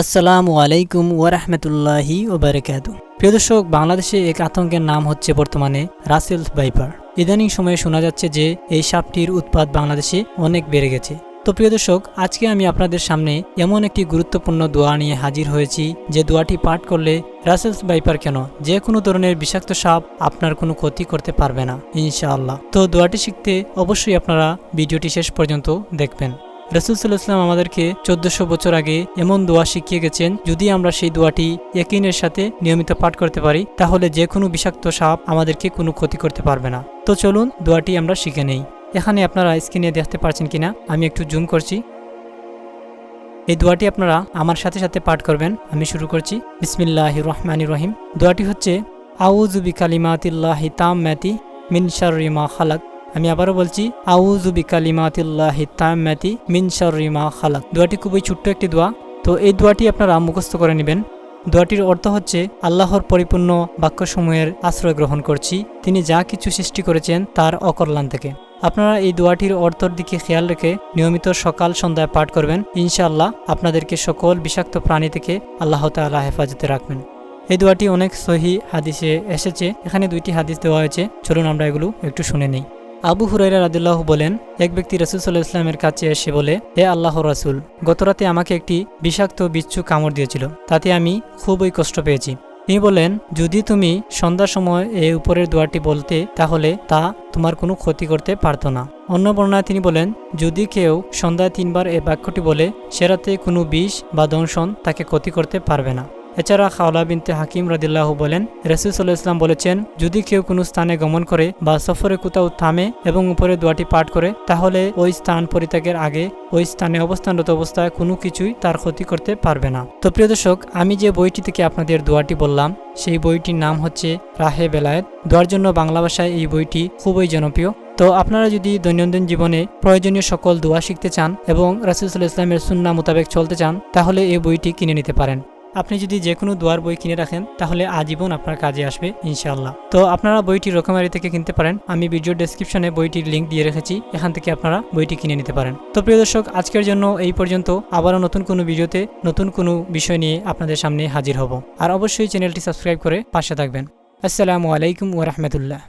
আসসালামু আলাইকুম ওরহমতুল্লাহি ওবরাকাতু প্রিয় দর্শক, বাংলাদেশে এক আতঙ্কের নাম হচ্ছে বর্তমানে রাসেল ভাইপার। ইদানিং সময়ে শোনা যাচ্ছে যে এই সাপটির উৎপাদ বাংলাদেশে অনেক বেড়ে গেছে। তো প্রিয় দর্শক, আজকে আমি আপনাদের সামনে এমন একটি গুরুত্বপূর্ণ দোয়া নিয়ে হাজির হয়েছি যে দোয়াটি পাঠ করলে রাসেলস বাইপার কেন যে কোনো ধরনের বিষাক্ত সাপ আপনার কোনো ক্ষতি করতে পারবে না, ইনশাআল্লাহ। তো দোয়াটি শিখতে অবশ্যই আপনারা ভিডিওটি শেষ পর্যন্ত দেখবেন। রসুল সাল্লাহাম আমাদেরকে চোদ্দশো বছর আগে এমন দোয়া শিখিয়ে গেছেন, যদি আমরা সেই দোয়াটি একিনের সাথে নিয়মিত পাঠ করতে পারি, তাহলে যে কোনো বিষাক্ত সাপ আমাদেরকে কোনো ক্ষতি করতে পারবে না। তো চলুন দোয়াটি আমরা শিখে নেই। এখানে আপনারা স্ক্রিনে দেখতে পারছেন কিনা, আমি একটু জুম করছি। এই দোয়াটি আপনারা আমার সাথে সাথে পাঠ করবেন, আমি শুরু করছি। বিসমিল্লাহ রহমান রহিম। দোয়াটি হচ্ছে আউজুবি কালিমাতিল্লাহি তাম ম্যাতি মিন শাররিমা খালাক। আমি আবারও বলছি আউজুবি কালিমাতিল্লাহি তাম ম্যাতি মিন খালাক। দোয়াটি খুবই ছোট্ট একটি দোয়া। তো এই দোয়াটি আপনারা মুখস্থ করে নেবেন। দোয়াটির অর্থ হচ্ছে, আল্লাহর পরিপূর্ণ বাক্যসমূহের আশ্রয় গ্রহণ করছি। তিনি যা কিছু সৃষ্টি করেছেন তার অকল্যাণ থেকে। আপনারা এই দোয়াটির অর্থর দিকে খেয়াল রেখে নিয়মিত সকাল সন্ধ্যায় পাঠ করবেন। ইনশাআল্লাহ আপনাদেরকে সকল বিষাক্ত প্রাণী থেকে আল্লাহ তাল্লাহ হেফাজতে রাখবেন। এই দোয়াটি অনেক সহি হাদিসে এসেছে। এখানে দুইটি হাদিস দেওয়া হয়েছে। চলুন আমরা এগুলো একটু শুনে নেই। আবু হুরাইরা রাদিল্লাহ বলেন, এক ব্যক্তি রসুল সাল্লাহ ইসলামের কাছে এসে বলে, হে আল্লাহ রাসুল গতরাতে আমাকে একটি বিষাক্ত, বিচ্ছু কামড় দিয়েছিল, তাতে আমি খুবই কষ্ট পেয়েছি। তিনি বলেন যদি তুমি সন্ধ্যার সময় এই উপরের দোয়াটি বলতে, তাহলে তা তোমার কোনো ক্ষতি করতে পারতো না। অন্য বর্ণায় তিনি বলেন, যদি কেউ সন্ধ্যায় তিনবার এই বাক্যটি বলে সেরাতে কোনো বিষ বা দংশন তাকে ক্ষতি করতে পারবে না। এছাড়া খাওলা বিনতে হাকিম রাদিল্লাহ বলেন, রসুল সাল্লাহ ইসলাম বলেছেন, যদি কেউ কোনো স্থানে গমন করে বা সফরে কোথাও থামে এবং উপরে দোয়াটি পাঠ করে, তাহলে ওই স্থান পরিত্যাগের আগে ওই স্থানে অবস্থানরত অবস্থায় কোনো কিছুই তার ক্ষতি করতে পারবে না। তো প্রিয় দর্শক, আমি যে বইটি থেকে আপনাদের দোয়াটি বললাম, সেই বইটির নাম হচ্ছে রাহে বেলায়েত। দোয়ার জন্য বাংলা ভাষায় এই বইটি খুবই জনপ্রিয়। তো আপনারা যদি দৈনন্দিন জীবনে প্রয়োজনীয় সকল দোয়া শিখতে চান এবং রাসুলসাল্লাহ ইসলামের সুন্না মোতাবেক চলতে চান, তাহলে এই বইটি কিনে নিতে পারেন। আপনি যদি যে কোনো দোয়ার বই কিনে রাখেন, তাহলে আজীবন আপনার কাজে আসবে, ইনশাআল্লাহ। তো আপনারা বইটি রকমারি থেকে কিনতে পারেন। আমি ভিডিও ডেসক্রিপশনে বইটির লিঙ্ক দিয়ে রেখেছি। এখান থেকে আপনারা বইটি কিনে নিতে পারেন। তো প্রিয় দর্শক, আজকের জন্য এই পর্যন্ত। আবারও নতুন কোনো ভিডিওতে নতুন কোনো বিষয় নিয়ে আপনাদের সামনে হাজির হব। আর অবশ্যই চ্যানেলটি সাবস্ক্রাইব করে পাশে থাকবেন। আসসালামু আলাইকুম ওরহমতুল্লাহ